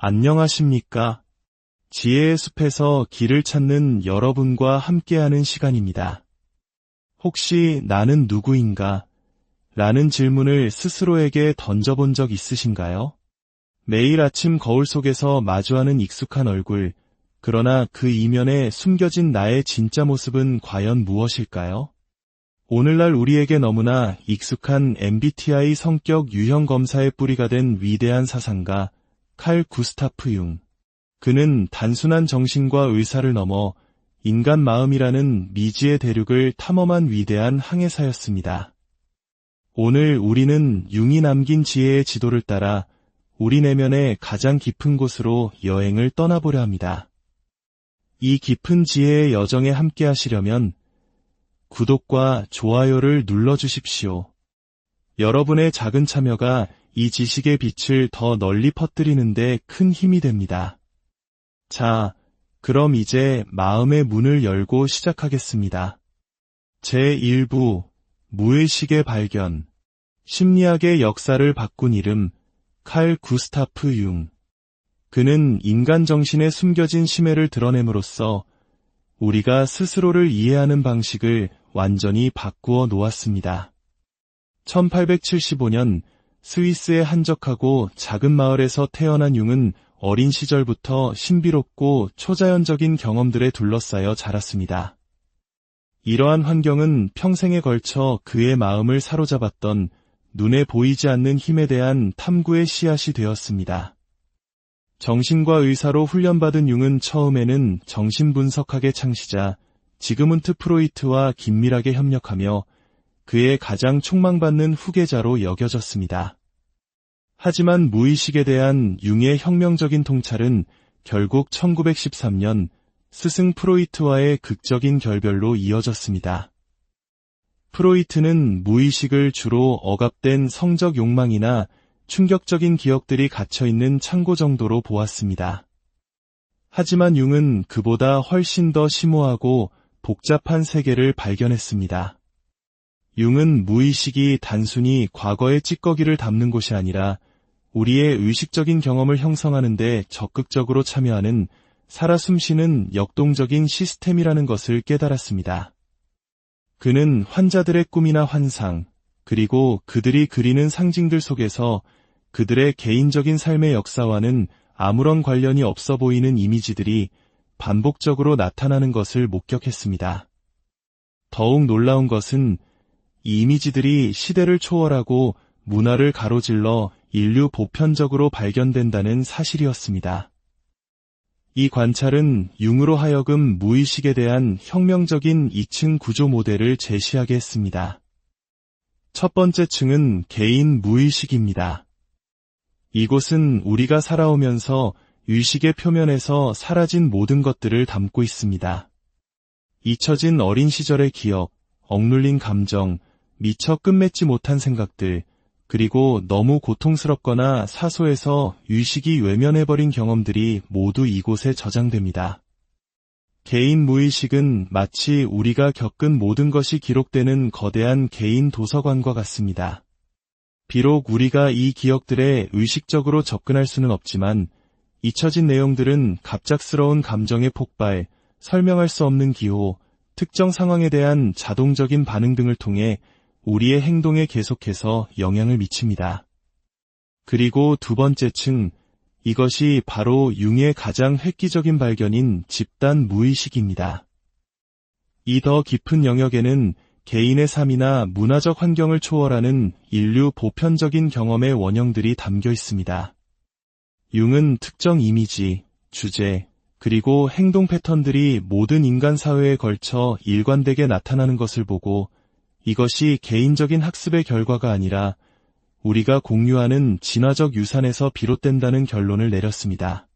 안녕하십니까? 지혜의 숲에서 길을 찾는 여러분과 함께하는 시간입니다. 혹시 나는 누구인가? 라는 질문을 스스로에게 던져본 적 있으신가요? 매일 아침 거울 속에서 마주하는 익숙한 얼굴, 그러나 그 이면에 숨겨진 나의 진짜 모습은 과연 무엇일까요? 오늘날 우리에게 너무나 익숙한 MBTI 성격 유형 검사의 뿌리가 된 위대한 사상가 칼 구스타프 융. 그는 단순한 정신과 의사를 넘어 인간 마음이라는 미지의 대륙을 탐험한 위대한 항해사였습니다. 오늘 우리는 융이 남긴 지혜의 지도를 따라 우리 내면의 가장 깊은 곳으로 여행을 떠나보려 합니다. 이 깊은 지혜의 여정에 함께 하시려면 구독과 좋아요를 눌러주십시오. 여러분의 작은 참여가 이 지식의 빛을 더 널리 퍼뜨리는데 큰 힘이 됩니다. 자, 그럼 이제 마음의 문을 열고 시작하겠습니다. 제1부 무의식의 발견 심리학의 역사를 바꾼 이름 칼 구스타프 융 그는 인간 정신의 숨겨진 심해를 드러냄으로써 우리가 스스로를 이해하는 방식을 완전히 바꾸어 놓았습니다. 1875년 스위스의 한적하고 작은 마을에서 태어난 융은 어린 시절부터 신비롭고 초자연적인 경험들에 둘러싸여 자랐습니다. 이러한 환경은 평생에 걸쳐 그의 마음을 사로잡았던 눈에 보이지 않는 힘에 대한 탐구의 씨앗이 되었습니다. 정신과 의사로 훈련받은 융은 처음에는 정신분석학의 창시자 지그문트 프로이트와 긴밀하게 협력하며 그의 가장 촉망받는 후계자로 여겨졌습니다. 하지만 무의식에 대한 융의 혁명적인 통찰은 결국 1913년 스승 프로이트와의 극적인 결별로 이어졌습니다. 프로이트는 무의식을 주로 억압된 성적 욕망이나 충격적인 기억들이 갇혀있는 창고 정도로 보았습니다. 하지만 융은 그보다 훨씬 더 심오하고 복잡한 세계를 발견했습니다. 융은 무의식이 단순히 과거의 찌꺼기를 담는 곳이 아니라 우리의 의식적인 경험을 형성하는 데 적극적으로 참여하는 살아 숨쉬는 역동적인 시스템이라는 것을 깨달았습니다. 그는 환자들의 꿈이나 환상, 그리고 그들이 그리는 상징들 속에서 그들의 개인적인 삶의 역사와는 아무런 관련이 없어 보이는 이미지들이 반복적으로 나타나는 것을 목격했습니다. 더욱 놀라운 것은 이 이미지들이 시대를 초월하고 문화를 가로질러 인류 보편적으로 발견된다는 사실이었습니다. 이 관찰은 융으로 하여금 무의식에 대한 혁명적인 2층 구조 모델을 제시하게 했습니다. 첫 번째 층은 개인 무의식입니다. 이곳은 우리가 살아오면서 의식의 표면에서 사라진 모든 것들을 담고 있습니다. 잊혀진 어린 시절의 기억, 억눌린 감정, 미처 끝맺지 못한 생각들, 그리고 너무 고통스럽거나 사소해서 의식이 외면해버린 경험들이 모두 이곳에 저장됩니다. 개인 무의식은 마치 우리가 겪은 모든 것이 기록되는 거대한 개인 도서관과 같습니다. 비록 우리가 이 기억들에 의식적으로 접근할 수는 없지만 잊혀진 내용들은 갑작스러운 감정의 폭발, 설명할 수 없는 기호, 특정 상황에 대한 자동적인 반응 등을 통해 우리의 행동에 계속해서 영향을 미칩니다. 그리고 두 번째 층, 이것이 바로 융의 가장 획기적인 발견인 집단 무의식입니다. 이 더 깊은 영역에는 개인의 삶이나 문화적 환경을 초월하는 인류 보편적인 경험의 원형들이 담겨 있습니다. 융은 특정 이미지, 주제, 그리고 행동 패턴들이 모든 인간 사회에 걸쳐 일관되게 나타나는 것을 보고 이것이 개인적인 학습의 결과가 아니라 우리가 공유하는 진화적 유산에서 비롯된다는 결론을 내렸습니다.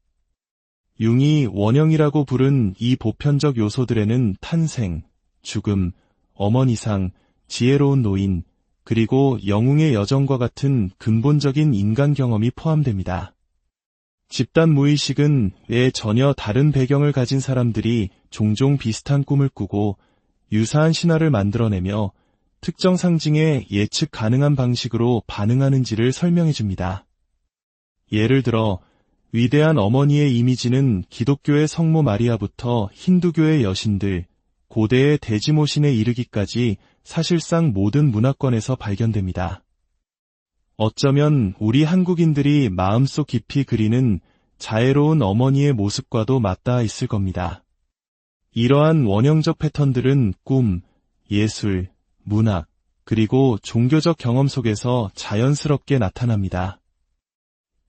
융이 원형이라고 부른 이 보편적 요소들에는 탄생, 죽음, 어머니상, 지혜로운 노인, 그리고 영웅의 여정과 같은 근본적인 인간 경험이 포함됩니다. 집단 무의식은 왜 전혀 다른 배경을 가진 사람들이 종종 비슷한 꿈을 꾸고 유사한 신화를 만들어내며 특정 상징에 예측 가능한 방식으로 반응하는지를 설명해 줍니다. 예를 들어 위대한 어머니의 이미지는 기독교의 성모 마리아부터 힌두교의 여신들, 고대의 대지모신에 이르기까지 사실상 모든 문화권에서 발견됩니다. 어쩌면 우리 한국인들이 마음속 깊이 그리는 자애로운 어머니의 모습과도 맞닿아 있을 겁니다. 이러한 원형적 패턴들은 꿈, 예술, 문학, 그리고 종교적 경험 속에서 자연스럽게 나타납니다.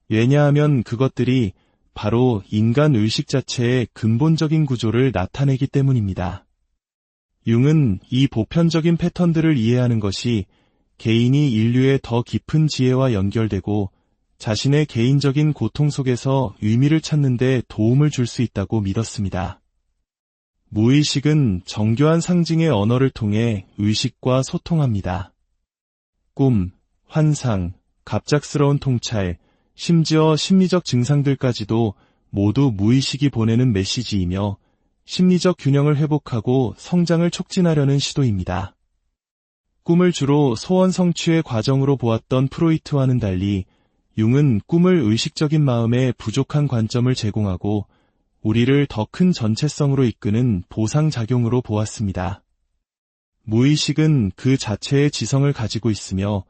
왜냐하면 그것들이 바로 인간 의식 자체의 근본적인 구조를 나타내기 때문입니다. 융은 이 보편적인 패턴들을 이해하는 것이 개인이 인류의 더 깊은 지혜와 연결되고 자신의 개인적인 고통 속에서 의미를 찾는 데 도움을 줄 수 있다고 믿었습니다. 무의식은 정교한 상징의 언어를 통해 의식과 소통합니다. 꿈, 환상, 갑작스러운 통찰, 심지어 심리적 증상들까지도 모두 무의식이 보내는 메시지이며 심리적 균형을 회복하고 성장을 촉진하려는 시도입니다. 꿈을 주로 소원 성취의 과정으로 보았던 프로이트와는 달리 융은 꿈을 의식적인 마음에 부족한 관점을 제공하고 우리를 더 큰 전체성으로 이끄는 보상작용으로 보았습니다. 무의식은 그 자체의 지성을 가지고 있으며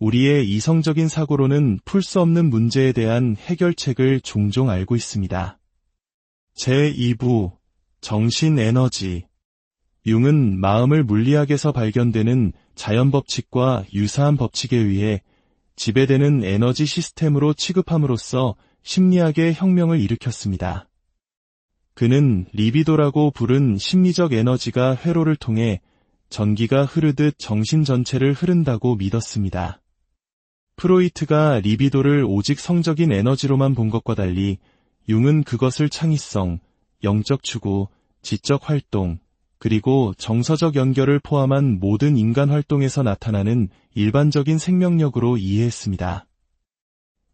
우리의 이성적인 사고로는 풀 수 없는 문제에 대한 해결책을 종종 알고 있습니다. 제2부 정신 에너지 융은 마음을 물리학에서 발견되는 자연 법칙과 유사한 법칙에 의해 지배되는 에너지 시스템으로 취급함으로써 심리학의 혁명을 일으켰습니다. 그는 리비도라고 부른 심리적 에너지가 회로를 통해 전기가 흐르듯 정신 전체를 흐른다고 믿었습니다. 프로이트가 리비도를 오직 성적인 에너지로만 본 것과 달리 융은 그것을 창의성, 영적 추구, 지적 활동, 그리고 정서적 연결을 포함한 모든 인간 활동에서 나타나는 일반적인 생명력으로 이해했습니다.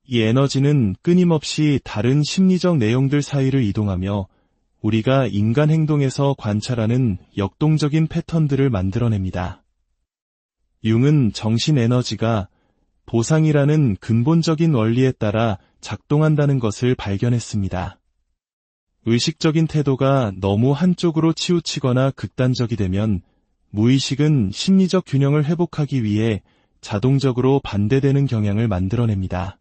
이 에너지는 끊임없이 다른 심리적 내용들 사이를 이동하며 우리가 인간 행동에서 관찰하는 역동적인 패턴들을 만들어냅니다. 융은 정신 에너지가 보상이라는 근본적인 원리에 따라 작동한다는 것을 발견했습니다. 의식적인 태도가 너무 한쪽으로 치우치거나 극단적이 되면 무의식은 심리적 균형을 회복하기 위해 자동적으로 반대되는 경향을 만들어냅니다.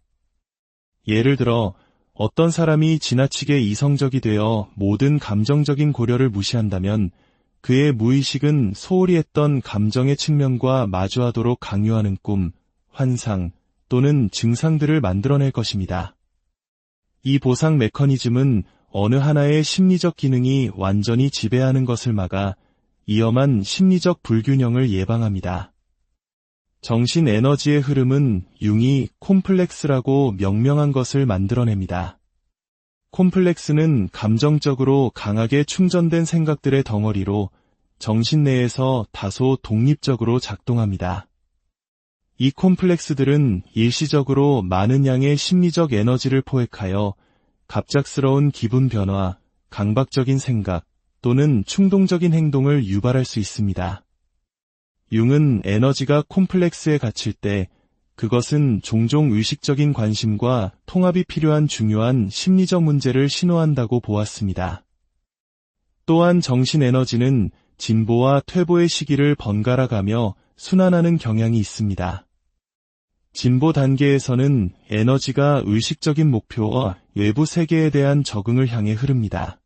예를 들어 어떤 사람이 지나치게 이성적이 되어 모든 감정적인 고려를 무시한다면 그의 무의식은 소홀히 했던 감정의 측면과 마주하도록 강요하는 꿈, 환상 또는 증상들을 만들어낼 것입니다. 이 보상 메커니즘은 어느 하나의 심리적 기능이 완전히 지배하는 것을 막아 위험한 심리적 불균형을 예방합니다. 정신 에너지의 흐름은 융이 콤플렉스라고 명명한 것을 만들어냅니다. 콤플렉스는 감정적으로 강하게 충전된 생각들의 덩어리로 정신 내에서 다소 독립적으로 작동합니다. 이 콤플렉스들은 일시적으로 많은 양의 심리적 에너지를 포획하여 갑작스러운 기분 변화, 강박적인 생각 또는 충동적인 행동을 유발할 수 있습니다. 융은 에너지가 콤플렉스에 갇힐 때 그것은 종종 의식적인 관심과 통합이 필요한 중요한 심리적 문제를 신호한다고 보았습니다. 또한 정신 에너지는 진보와 퇴보의 시기를 번갈아 가며 순환하는 경향이 있습니다. 진보 단계에서는 에너지가 의식적인 목표와 외부 세계에 대한 적응을 향해 흐릅니다.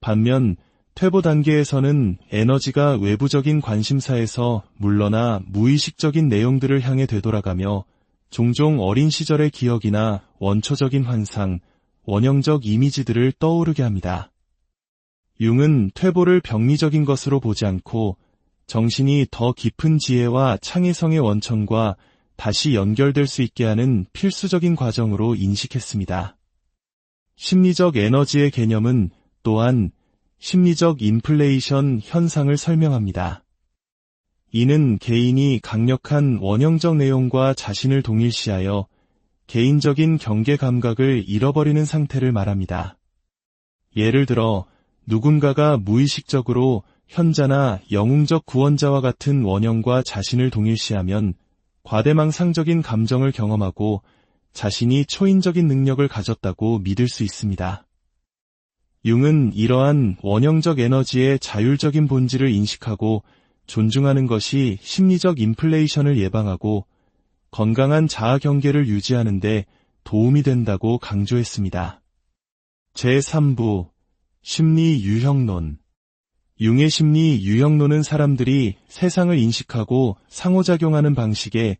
반면 퇴보 단계에서는 에너지가 외부적인 관심사에서 물러나 무의식적인 내용들을 향해 되돌아가며 종종 어린 시절의 기억이나 원초적인 환상, 원형적 이미지들을 떠오르게 합니다. 융은 퇴보를 병리적인 것으로 보지 않고 정신이 더 깊은 지혜와 창의성의 원천과 다시 연결될 수 있게 하는 필수적인 과정으로 인식했습니다. 심리적 에너지의 개념은 또한 심리적 인플레이션 현상을 설명합니다. 이는 개인이 강력한 원형적 내용과 자신을 동일시하여 개인적인 경계 감각을 잃어버리는 상태를 말합니다. 예를 들어 누군가가 무의식적으로 현자나 영웅적 구원자와 같은 원형과 자신을 동일시하면 과대망상적인 감정을 경험하고 자신이 초인적인 능력을 가졌다고 믿을 수 있습니다. 융은 이러한 원형적 에너지의 자율적인 본질을 인식하고 존중하는 것이 심리적 인플레이션을 예방하고 건강한 자아 경계를 유지하는 데 도움이 된다고 강조했습니다. 제3부 심리 유형론 융의 심리 유형론은 사람들이 세상을 인식하고 상호작용하는 방식에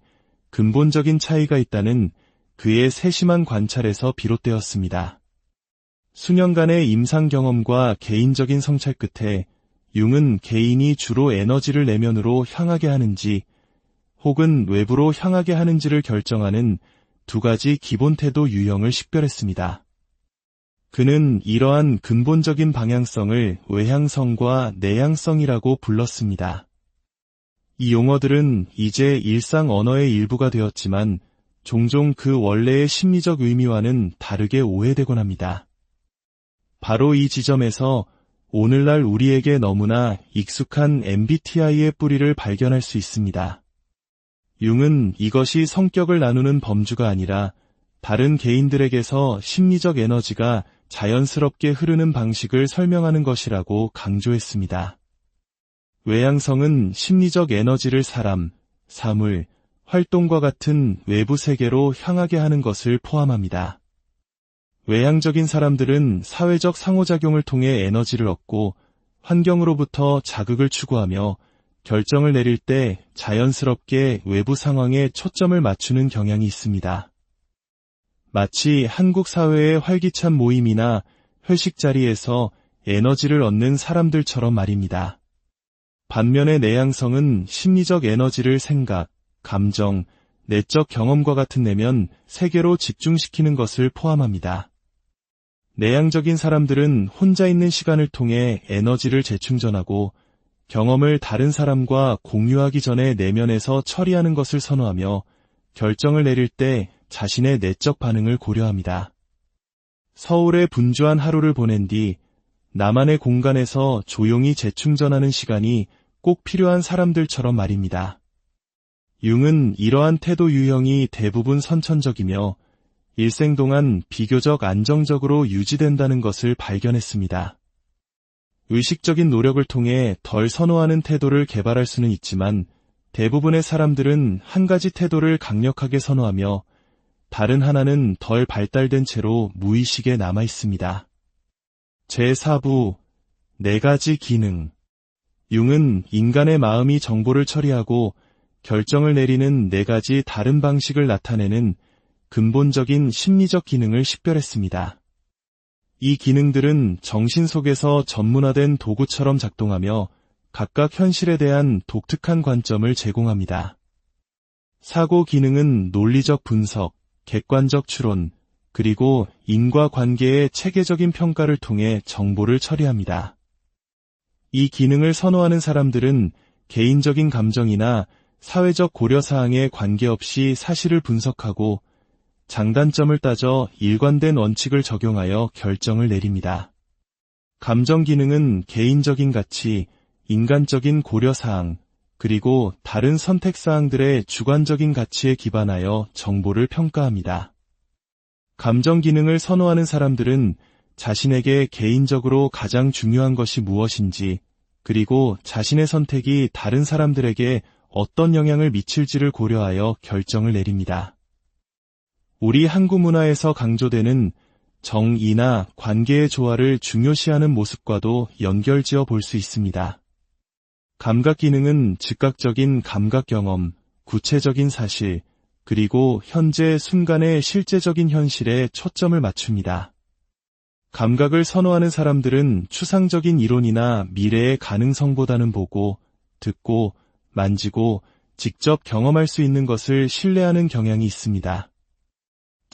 근본적인 차이가 있다는 그의 세심한 관찰에서 비롯되었습니다. 수년간의 임상 경험과 개인적인 성찰 끝에 융은 개인이 주로 에너지를 내면으로 향하게 하는지 혹은 외부로 향하게 하는지를 결정하는 두 가지 기본 태도 유형을 식별했습니다. 그는 이러한 근본적인 방향성을 외향성과 내향성이라고 불렀습니다. 이 용어들은 이제 일상 언어의 일부가 되었지만 종종 그 원래의 심리적 의미와는 다르게 오해되곤 합니다. 바로 이 지점에서 오늘날 우리에게 너무나 익숙한 MBTI의 뿌리를 발견할 수 있습니다. 융은 이것이 성격을 나누는 범주가 아니라 다른 개인들에게서 심리적 에너지가 자연스럽게 흐르는 방식을 설명하는 것이라고 강조했습니다. 외향성은 심리적 에너지를 사람, 사물, 활동과 같은 외부 세계로 향하게 하는 것을 포함합니다. 외향적인 사람들은 사회적 상호작용을 통해 에너지를 얻고 환경으로부터 자극을 추구하며 결정을 내릴 때 자연스럽게 외부 상황에 초점을 맞추는 경향이 있습니다. 마치 한국 사회의 활기찬 모임이나 회식 자리에서 에너지를 얻는 사람들처럼 말입니다. 반면에 내향성은 심리적 에너지를 생각, 감정, 내적 경험과 같은 내면 세계로 집중시키는 것을 포함합니다. 내향적인 사람들은 혼자 있는 시간을 통해 에너지를 재충전하고 경험을 다른 사람과 공유하기 전에 내면에서 처리하는 것을 선호하며 결정을 내릴 때 자신의 내적 반응을 고려합니다. 서울에 분주한 하루를 보낸 뒤 나만의 공간에서 조용히 재충전하는 시간이 꼭 필요한 사람들처럼 말입니다. 융은 이러한 태도 유형이 대부분 선천적이며 일생 동안 비교적 안정적으로 유지된다는 것을 발견했습니다. 의식적인 노력을 통해 덜 선호하는 태도를 개발할 수는 있지만 대부분의 사람들은 한 가지 태도를 강력하게 선호하며 다른 하나는 덜 발달된 채로 무의식에 남아 있습니다. 제4부 네 가지 기능 융은 인간의 마음이 정보를 처리하고 결정을 내리는 네 가지 다른 방식을 나타내는 근본적인 심리적 기능을 식별했습니다. 이 기능들은 정신 속에서 전문화된 도구처럼 작동하며 각각 현실에 대한 독특한 관점을 제공합니다. 사고 기능은 논리적 분석, 객관적 추론, 그리고 인과 관계의 체계적인 평가를 통해 정보를 처리합니다. 이 기능을 선호하는 사람들은 개인적인 감정이나 사회적 고려사항에 관계없이 사실을 분석하고 장단점을 따져 일관된 원칙을 적용하여 결정을 내립니다. 감정 기능은 개인적인 가치, 인간적인 고려사항, 그리고 다른 선택사항들의 주관적인 가치에 기반하여 정보를 평가합니다. 감정 기능을 선호하는 사람들은 자신에게 개인적으로 가장 중요한 것이 무엇인지, 그리고 자신의 선택이 다른 사람들에게 어떤 영향을 미칠지를 고려하여 결정을 내립니다. 우리 한국 문화에서 강조되는 정의나 관계의 조화를 중요시하는 모습과도 연결지어 볼 수 있습니다. 감각 기능은 즉각적인 감각 경험, 구체적인 사실, 그리고 현재 순간의 실제적인 현실에 초점을 맞춥니다. 감각을 선호하는 사람들은 추상적인 이론이나 미래의 가능성보다는 보고, 듣고, 만지고, 직접 경험할 수 있는 것을 신뢰하는 경향이 있습니다.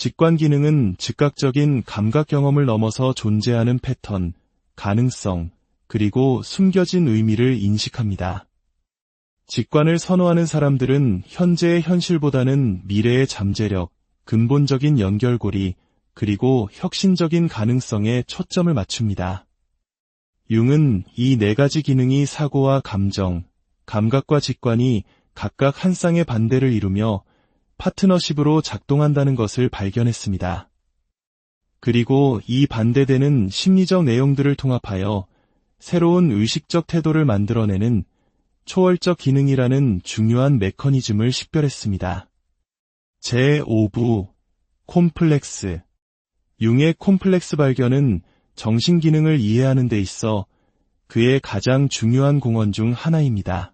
직관 기능은 즉각적인 감각 경험을 넘어서 존재하는 패턴, 가능성, 그리고 숨겨진 의미를 인식합니다. 직관을 선호하는 사람들은 현재의 현실보다는 미래의 잠재력, 근본적인 연결고리, 그리고 혁신적인 가능성에 초점을 맞춥니다. 융은 이 네 가지 기능이 사고와 감정, 감각과 직관이 각각 한 쌍의 반대를 이루며 파트너십으로 작동한다는 것을 발견했습니다. 그리고 이 반대되는 심리적 내용들을 통합하여 새로운 의식적 태도를 만들어내는 초월적 기능이라는 중요한 메커니즘을 식별했습니다. 제5부 콤플렉스 융의 콤플렉스 발견은 정신 기능을 이해하는 데 있어 그의 가장 중요한 공헌 중 하나입니다.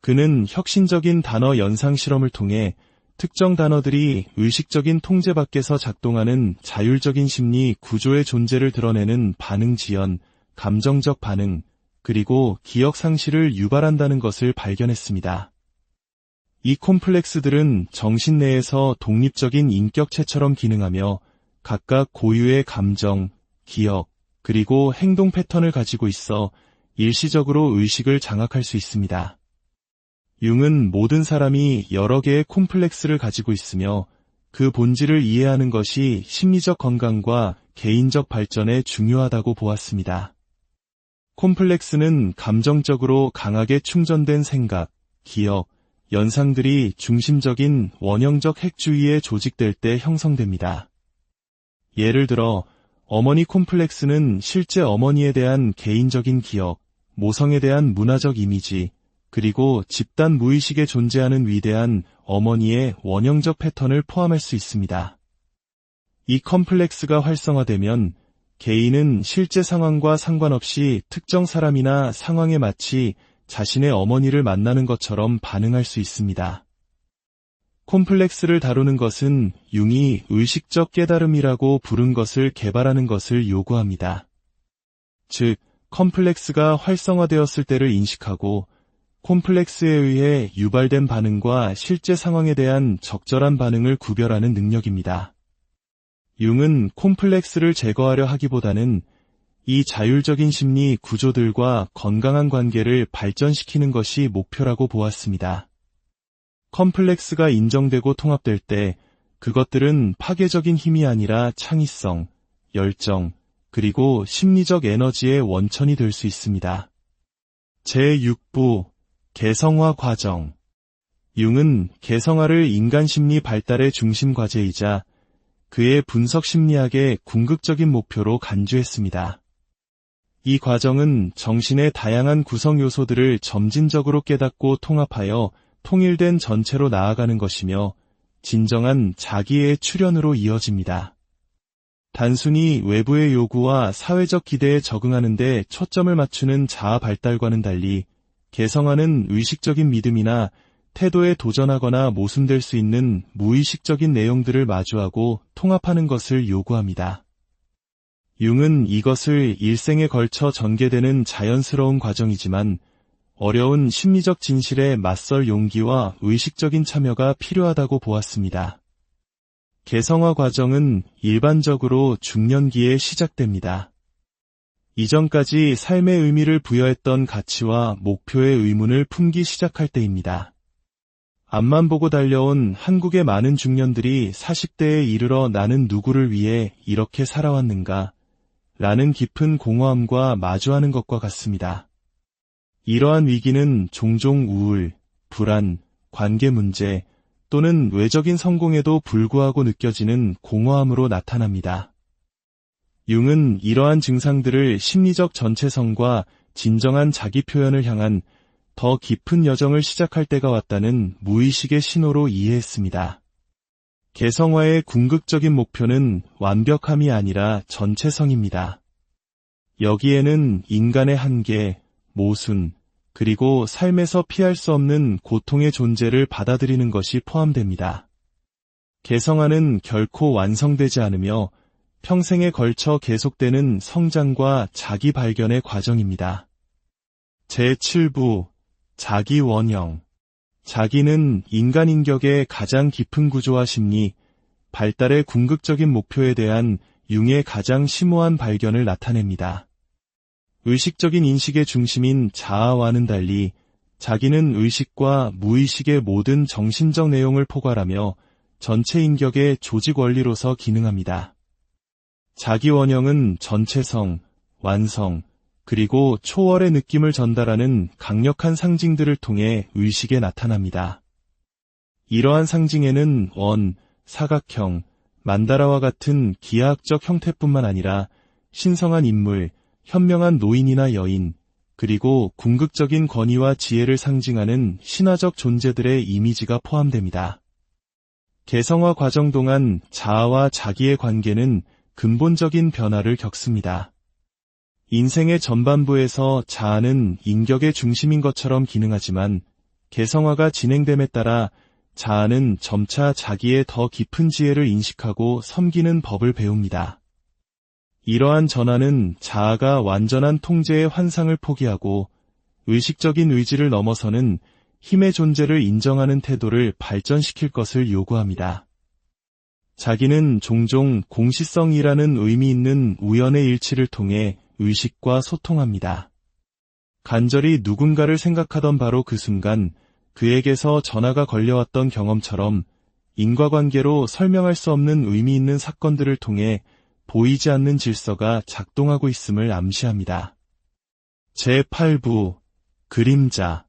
그는 혁신적인 단어 연상 실험을 통해 특정 단어들이 의식적인 통제 밖에서 작동하는 자율적인 심리 구조의 존재를 드러내는 반응 지연, 감정적 반응, 그리고 기억 상실을 유발한다는 것을 발견했습니다. 이 콤플렉스들은 정신 내에서 독립적인 인격체처럼 기능하며 각각 고유의 감정, 기억, 그리고 행동 패턴을 가지고 있어 일시적으로 의식을 장악할 수 있습니다. 융은 모든 사람이 여러 개의 콤플렉스를 가지고 있으며 그 본질을 이해하는 것이 심리적 건강과 개인적 발전에 중요하다고 보았습니다. 콤플렉스는 감정적으로 강하게 충전된 생각, 기억, 연상들이 중심적인 원형적 핵주의에 조직될 때 형성됩니다. 예를 들어 어머니 콤플렉스는 실제 어머니에 대한 개인적인 기억, 모성에 대한 문화적 이미지, 그리고 집단 무의식에 존재하는 위대한 어머니의 원형적 패턴을 포함할 수 있습니다. 이 컴플렉스가 활성화되면 개인은 실제 상황과 상관없이 특정 사람이나 상황에 마치 자신의 어머니를 만나는 것처럼 반응할 수 있습니다. 콤플렉스를 다루는 것은 융이 의식적 깨달음이라고 부른 것을 개발하는 것을 요구합니다. 즉, 컴플렉스가 활성화되었을 때를 인식하고 콤플렉스에 의해 유발된 반응과 실제 상황에 대한 적절한 반응을 구별하는 능력입니다. 융은 콤플렉스를 제거하려 하기보다는 이 자율적인 심리 구조들과 건강한 관계를 발전시키는 것이 목표라고 보았습니다. 컴플렉스가 인정되고 통합될 때 그것들은 파괴적인 힘이 아니라 창의성, 열정, 그리고 심리적 에너지의 원천이 될 수 있습니다. 제6부 개성화 과정 융은 개성화를 인간 심리 발달의 중심 과제이자 그의 분석 심리학의 궁극적인 목표로 간주했습니다. 이 과정은 정신의 다양한 구성 요소들을 점진적으로 깨닫고 통합하여 통일된 전체로 나아가는 것이며 진정한 자기의 출현으로 이어집니다. 단순히 외부의 요구와 사회적 기대에 적응하는 데 초점을 맞추는 자아 발달과는 달리 개성하는 의식적인 믿음이나 태도에 도전하거나 모순될 수 있는 무의식적인 내용들을 마주하고 통합하는 것을 요구합니다. 융은 이것을 일생에 걸쳐 전개되는 자연스러운 과정이지만 어려운 심리적 진실에 맞설 용기와 의식적인 참여가 필요하다고 보았습니다. 개성화 과정은 일반적으로 중년기에 시작됩니다. 이전까지 삶의 의미를 부여했던 가치와 목표의 의문을 품기 시작할 때입니다. 앞만 보고 달려온 한국의 많은 중년들이 40대에 이르러 나는 누구를 위해 이렇게 살아왔는가 라는 깊은 공허함과 마주하는 것과 같습니다. 이러한 위기는 종종 우울, 불안, 관계 문제 또는 외적인 성공에도 불구하고 느껴지는 공허함으로 나타납니다. 융은 이러한 증상들을 심리적 전체성과 진정한 자기 표현을 향한 더 깊은 여정을 시작할 때가 왔다는 무의식의 신호로 이해했습니다. 개성화의 궁극적인 목표는 완벽함이 아니라 전체성입니다. 여기에는 인간의 한계, 모순, 그리고 삶에서 피할 수 없는 고통의 존재를 받아들이는 것이 포함됩니다. 개성화는 결코 완성되지 않으며 평생에 걸쳐 계속되는 성장과 자기 발견의 과정입니다. 제7부 자기 원형 자기는 인간 인격의 가장 깊은 구조와 심리, 발달의 궁극적인 목표에 대한 융의 가장 심오한 발견을 나타냅니다. 의식적인 인식의 중심인 자아와는 달리 자기는 의식과 무의식의 모든 정신적 내용을 포괄하며 전체 인격의 조직 원리로서 기능합니다. 자기 원형은 전체성, 완성, 그리고 초월의 느낌을 전달하는 강력한 상징들을 통해 의식에 나타납니다. 이러한 상징에는 원, 사각형, 만다라와 같은 기하학적 형태뿐만 아니라 신성한 인물, 현명한 노인이나 여인, 그리고 궁극적인 권위와 지혜를 상징하는 신화적 존재들의 이미지가 포함됩니다. 개성화 과정 동안 자아와 자기의 관계는 근본적인 변화를 겪습니다. 인생의 전반부에서 자아는 인격의 중심인 것처럼 기능하지만 개성화가 진행됨에 따라 자아는 점차 자기의 더 깊은 지혜를 인식하고 섬기는 법을 배웁니다. 이러한 전환은 자아가 완전한 통제의 환상을 포기하고 의식적인 의지를 넘어서는 힘의 존재를 인정하는 태도를 발전시킬 것을 요구합니다. 자기는 종종 공시성이라는 의미 있는 우연의 일치를 통해 의식과 소통합니다. 간절히 누군가를 생각하던 바로 그 순간 그에게서 전화가 걸려왔던 경험처럼 인과관계로 설명할 수 없는 의미 있는 사건들을 통해 보이지 않는 질서가 작동하고 있음을 암시합니다. 제8부 그림자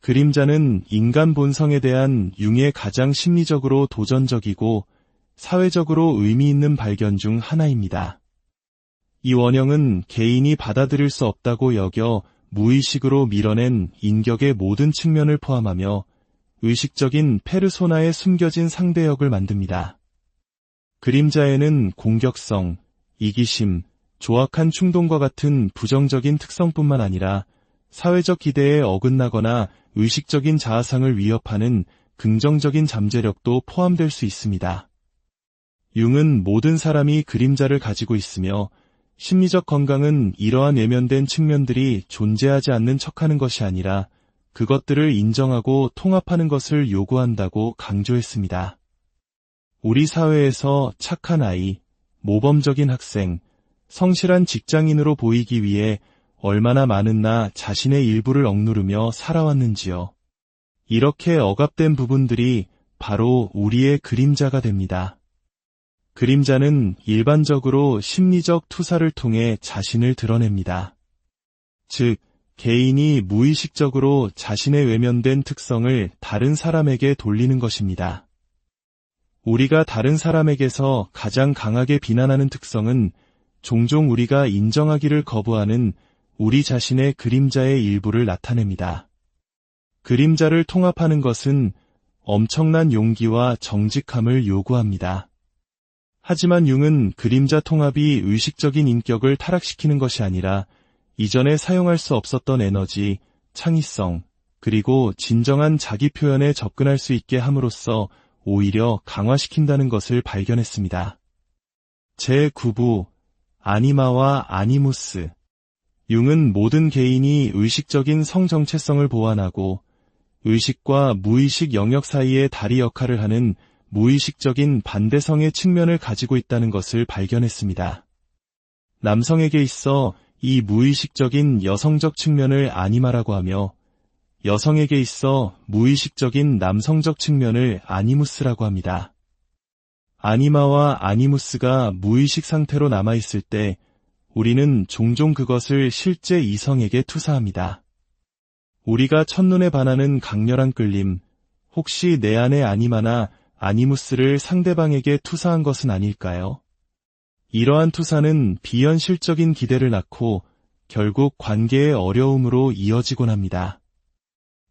그림자는 인간 본성에 대한 융의 가장 심리적으로 도전적이고 사회적으로 의미 있는 발견 중 하나입니다. 이 원형은 개인이 받아들일 수 없다고 여겨 무의식으로 밀어낸 인격의 모든 측면을 포함하며 의식적인 페르소나의 숨겨진 상대역을 만듭니다. 그림자에는 공격성, 이기심, 조악한 충동과 같은 부정적인 특성뿐만 아니라 사회적 기대에 어긋나거나 의식적인 자아상을 위협하는 긍정적인 잠재력도 포함될 수 있습니다. 융은 모든 사람이 그림자를 가지고 있으며 심리적 건강은 이러한 외면된 측면들이 존재하지 않는 척하는 것이 아니라 그것들을 인정하고 통합하는 것을 요구한다고 강조했습니다. 우리 사회에서 착한 아이, 모범적인 학생, 성실한 직장인으로 보이기 위해 얼마나 많은 나 자신의 일부를 억누르며 살아왔는지요. 이렇게 억압된 부분들이 바로 우리의 그림자가 됩니다. 그림자는 일반적으로 심리적 투사를 통해 자신을 드러냅니다. 즉, 개인이 무의식적으로 자신의 외면된 특성을 다른 사람에게 돌리는 것입니다. 우리가 다른 사람에게서 가장 강하게 비난하는 특성은 종종 우리가 인정하기를 거부하는 우리 자신의 그림자의 일부를 나타냅니다. 그림자를 통합하는 것은 엄청난 용기와 정직함을 요구합니다. 하지만 융은 그림자 통합이 의식적인 인격을 타락시키는 것이 아니라 이전에 사용할 수 없었던 에너지, 창의성, 그리고 진정한 자기 표현에 접근할 수 있게 함으로써 오히려 강화시킨다는 것을 발견했습니다. 제9부 아니마와 아니무스 융은 모든 개인이 의식적인 성정체성을 보완하고 의식과 무의식 영역 사이의 다리 역할을 하는 무의식적인 반대성의 측면을 가지고 있다는 것을 발견했습니다. 남성에게 있어 이 무의식적인 여성적 측면을 아니마라고 하며 여성에게 있어 무의식적인 남성적 측면을 아니무스라고 합니다. 아니마와 아니무스가 무의식 상태로 남아있을 때 우리는 종종 그것을 실제 이성에게 투사합니다. 우리가 첫눈에 반하는 강렬한 끌림, 혹시 내 안에 아니마나 아니무스를 상대방에게 투사한 것은 아닐까요? 이러한 투사는 비현실적인 기대를 낳고 결국 관계의 어려움으로 이어지곤 합니다.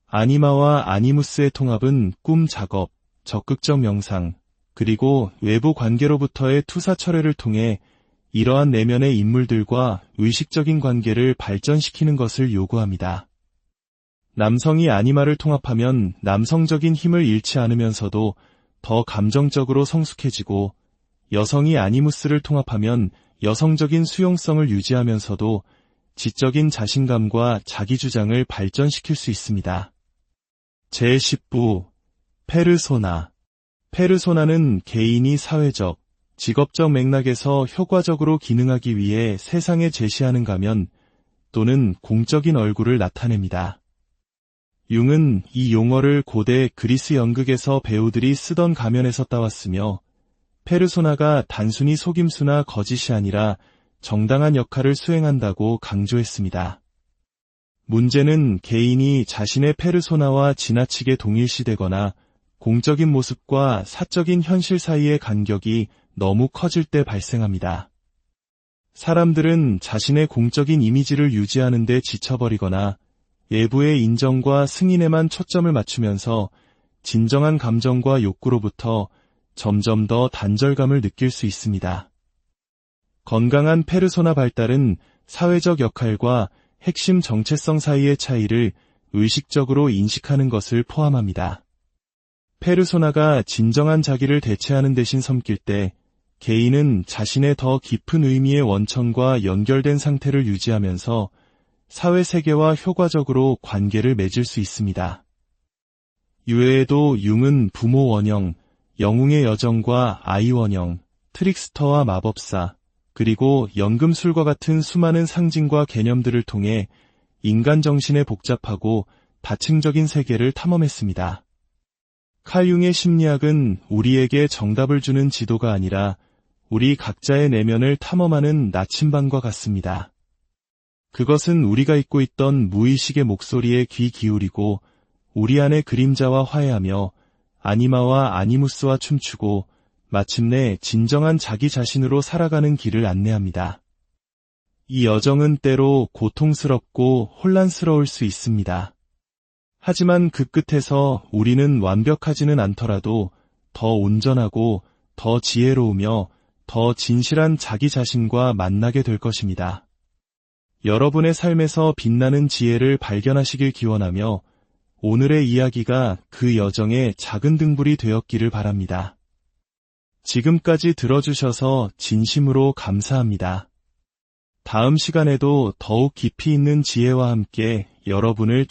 아니마와 아니무스의 통합은 꿈 작업, 적극적 명상, 그리고 외부 관계로부터의 투사 철회를 통해 이러한 내면의 인물들과 의식적인 관계를 발전시키는 것을 요구합니다. 남성이 아니마를 통합하면 남성적인 힘을 잃지 않으면서도 더 감정적으로 성숙해지고 여성이 아니무스를 통합하면 여성적인 수용성을 유지하면서도 지적인 자신감과 자기주장을 발전시킬 수 있습니다. 제10부 페르소나 페르소나는 개인이 사회적, 직업적 맥락에서 효과적으로 기능하기 위해 세상에 제시하는 가면 또는 공적인 얼굴을 나타냅니다. 융은 이 용어를 고대 그리스 연극에서 배우들이 쓰던 가면에서 따왔으며 페르소나가 단순히 속임수나 거짓이 아니라 정당한 역할을 수행한다고 강조했습니다. 문제는 개인이 자신의 페르소나와 지나치게 동일시되거나 공적인 모습과 사적인 현실 사이의 간격이 너무 커질 때 발생합니다. 사람들은 자신의 공적인 이미지를 유지하는 데 지쳐버리거나 외부의 인정과 승인에만 초점을 맞추면서 진정한 감정과 욕구로부터 점점 더 단절감을 느낄 수 있습니다. 건강한 페르소나 발달은 사회적 역할과 핵심 정체성 사이의 차이를 의식적으로 인식하는 것을 포함합니다. 페르소나가 진정한 자기를 대체하는 대신 섬길 때 개인은 자신의 더 깊은 의미의 원천과 연결된 상태를 유지하면서 사회 세계와 효과적으로 관계를 맺을 수 있습니다. 이외에도 융은 부모 원형, 영웅의 여정과 아이 원형, 트릭스터와 마법사, 그리고 연금술과 같은 수많은 상징과 개념들을 통해 인간 정신의 복잡하고 다층적인 세계를 탐험했습니다. 칼 융의 심리학은 우리에게 정답을 주는 지도가 아니라 우리 각자의 내면을 탐험하는 나침반과 같습니다. 그것은 우리가 잊고 있던 무의식의 목소리에 귀 기울이고 우리 안의 그림자와 화해하며 아니마와 아니무스와 춤추고 마침내 진정한 자기 자신으로 살아가는 길을 안내합니다. 이 여정은 때로 고통스럽고 혼란스러울 수 있습니다. 하지만 그 끝에서 우리는 완벽하지는 않더라도 더 온전하고 더 지혜로우며 더 진실한 자기 자신과 만나게 될 것입니다. 여러분의 삶에서 빛나는 지혜를 발견하시길 기원하며 오늘의 이야기가 그 여정의 작은 등불이 되었기를 바랍니다. 지금까지 들어주셔서 진심으로 감사합니다. 다음 시간에도 더욱 깊이 있는 지혜와 함께 여러분을